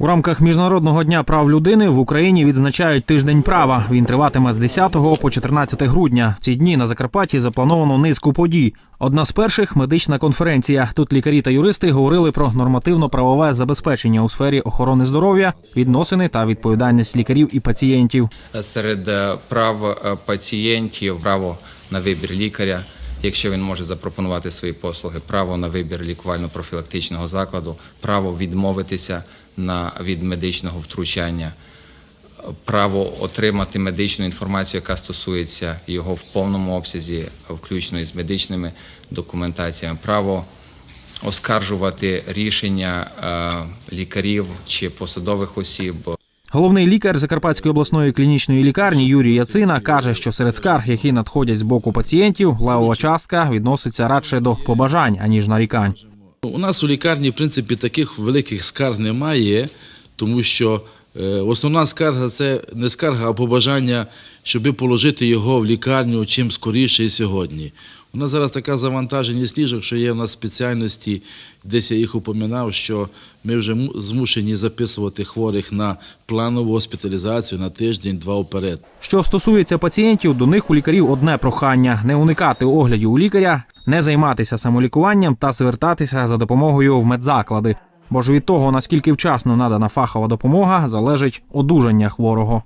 У рамках міжнародного дня прав людини в Україні відзначають тиждень права. Він триватиме з 10 по 14 грудня. Ці дні на Закарпатті заплановано низку подій. Одна з перших медична конференція. Тут лікарі та юристи говорили про нормативно-правове забезпечення у сфері охорони здоров'я, відносини та відповідальність лікарів і пацієнтів. серед е, прав е, пацієнтів право на вибір лікаря, якщо він може запропонувати свої послуги, право на вибір лікувально-профілактичного закладу, право відмовитися на від медичного втручання, право отримати медичну інформацію, яка стосується його в повному обсязі, включно із медичними документаціями, право оскаржувати рішення е, лікарів чи посадових осіб. Головний лікар Закарпатської обласної клінічної лікарні Юрій Яцина каже, що серед скарг, які надходять з боку пацієнтів, левова частка відноситься радше до побажань аніж нарікань. У нас у лікарні, в принципі, таких великих скарг немає, тому що е, основна скарга це не скарга, а побажання, щоб положити його в лікарню чим скоріше і сьогодні. У нас зараз така завантаженість ліжок, що є в нас спеціальності, десь я їх упоминав, що ми вже змушені записувати хворих на планову госпіталізацію на тиждень-два вперед. Що стосується пацієнтів, до них у лікарів одне прохання не уникати оглядів у лікаря, не займатися самолікуванням та звертатися за допомогою в медзаклади. Бо ж від того, наскільки вчасно надана фахова допомога, залежить одужання хворого.